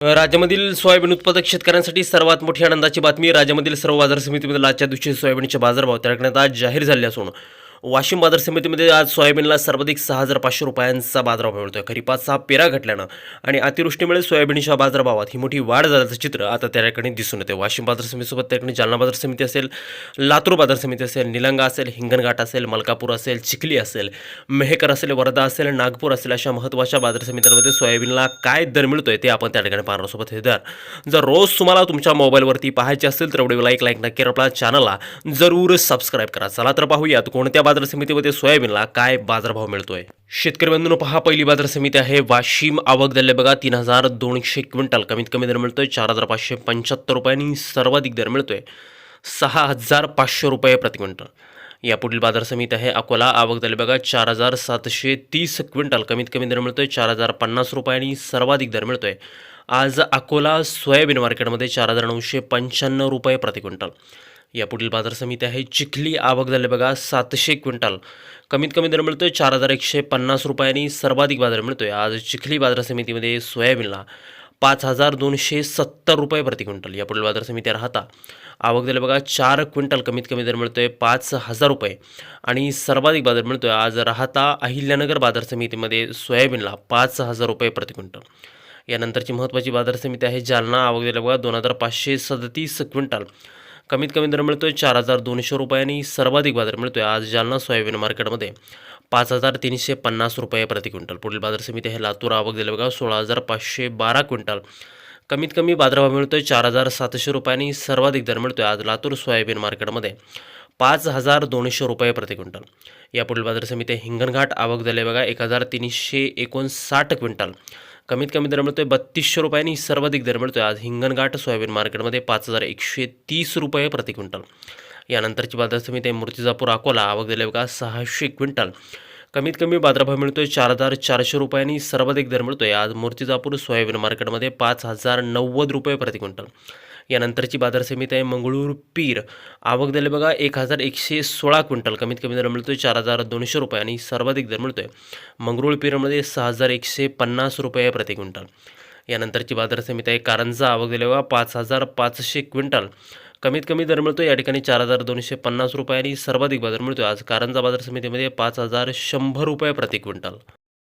राज्यामधील सोयाबीन उत्पादक शेतकऱ्यांसाठी सर्वात मोठी आनंदाची बातमी राज्यामधील सर्व बाजार समितीमध्ये आजच्या दिवशी सोयाबीनचे बाजारभाव त्या आज जाहीर झाले असून वाशिम बाजार समितीमध्ये आज सोयाबीनला सर्वाधिक सहा हजार पाचशे रुपयांचा बाजारभाव मिळतोय. खरीपाचा पेरा घटल्यानं आणि अतिवृष्टीमुळे सोयाबीनच्या बाजारभावात ही मोठी वाढ झाल्याचं चित्र आता त्या ठिकाणी दिसून येते वाशिम बाजार समितीसोबत त्या ठिकाणी जालना बाजार समिती असेल लातूर बाजार समिती असेल निलंगा असेल हिंगणघाट असेल मलकापूर असेल चिखली असेल मेहकर असेल वर्धा असेल नागपूर असेल अशा महत्त्वाच्या बाजार समित्यांमध्ये सोयाबीनला काय दर मिळतोय ते आपण त्या ठिकाणी पाहणार सोबत हे दर. जर रोज तुम्हाला तुमच्या मोबाईलवरती पाहायचे असेल तर व्हिडिओला एक लाईक नक्की करा. आपल्या चॅनलला जरूर सबस्क्राईब करा. चला तर पाहूयात कोणत्या बाजार समितीमध्ये सोयाबीनला काय बाजारभाव मिळतोय? शेतकरी बंधून पहा पहिली बाजार समिती आहे वाशिम. आवक दिले बघा तीन हजार दोनशे क्विंटल. कमीत कमी दर मिळतोय चार हजार पाचशे पंच्याहत्तर रुपयांनी सर्वाधिक दर मिळतोय सहा हजार पाचशे रुपये प्रति क्विंटल. यापुढील बाजार समिती आहे अकोला. आवक झाली बघा चार हजार सातशे तीस क्विंटल. कमीत कमी दर मिळतोय चार हजार पन्नास रुपयांनी सर्वाधिक दर मिळतोय. आज अकोला सोयाबीन मार्केटमध्ये चार हजार नऊशे पंच्याण्णव रुपये प्रति क्विंटल. यापुढील बाजार समिती आहे चिखली आवक झाली बघा सातशे क्विंटल. कमीत कमी दर मिळतोय चार हजार एकशे पन्नास रुपयांनी सर्वाधिक बाजार मिळतोय. आज चिखली बाजार समितीमध्ये सोयाबीनला पाच हजार दोनशे सत्तर रुपये प्रति क्विंटल. यापुढील बाजार समिती राहता आवक झाले बघा चार क्विंटल कमीत कमी दर मिळतोय पाच हजार रुपये. आणि सर्वाधिक बाजार मिळतोय आज राहता अहिल्यानगर बाजार समितीमध्ये सोयाबीनला पाच हजार रुपये प्रति क्विंटल. यानंतरची महत्त्वाची बाजार समिती आहे जालना. आवक दिल्या बघा दोन हजार पाचशे सदतीस क्विंटल. कमीत कमी दर मिळतोय चार हजार दोनशे रुपयांनी सर्वाधिक बाजार मिळतोय आज जालना सोयाबीन मार्केटमध्ये. पाच हजार तीनशे पन्नास रुपये प्रति क्विंटल. पुढील बाजार समिती आहे लातूर आवक दिल्या बघा सोळा हजार पाचशे बारा क्विंटल. कमीत कमी बाजारभाव मिळतोय चार हजार सातशे रुपयांनी सर्वाधिक दर मिळतोय आज लातूर सोयाबीन मार्केटमध्ये. पाच हजार दोनशे रुपये प्रति क्विंटल. यापुढील बाजार समिती हिंगणघाट आवक झाले बघा एक हजार तीनशे एकोणसाठ क्विंटल. कमीत कमी दर मिळतोय बत्तीसशे रुपयांनी सर्वाधिक दर मिळतोय. आज हिंगणघाट सोयाबीन मार्केटमध्ये पाच हजार एकशे तीस रुपये प्रति क्विंटल. यानंतरची बाजार समिती आहे मूर्तिजापूर अकोला. आवक दिले बघा सहाशे क्विंटल. कमीत कमी बाजारभाव मिळतोय चार हजार चारशे रुपयांनी सर्वाधिक दर मिळतोय. आज मूर्तिजापूर सोयाबीन मार्केटमध्ये पाच हजार नव्वद रुपये प्रति क्विंटल. यानंतरची बाजार समिती आहे मंगळूर पीर. आवक दिले बघा एक हजार एकशे सोळा क्विंटल. कमीत कमी दर मिळतोय चार हजार दोनशे रुपये आणि सर्वाधिक दर मिळतोय मंगळूर पीरमध्ये सहा हजार एकशे पन्नास रुपये प्रति क्विंटल. यानंतरची बाजार समिती आहे कारंजा. आवक दिले बघा पाच हजार पाचशे क्विंटल. कमीत कमी दर मिळतो या ठिकाणी चार हजार दोनशे पन्नास रुपये आणि सर्वाधिक बाजार मिळतो आज कारंजा बाजार समितीमध्ये पाच हजार शंभर रुपये प्रति क्विंटल.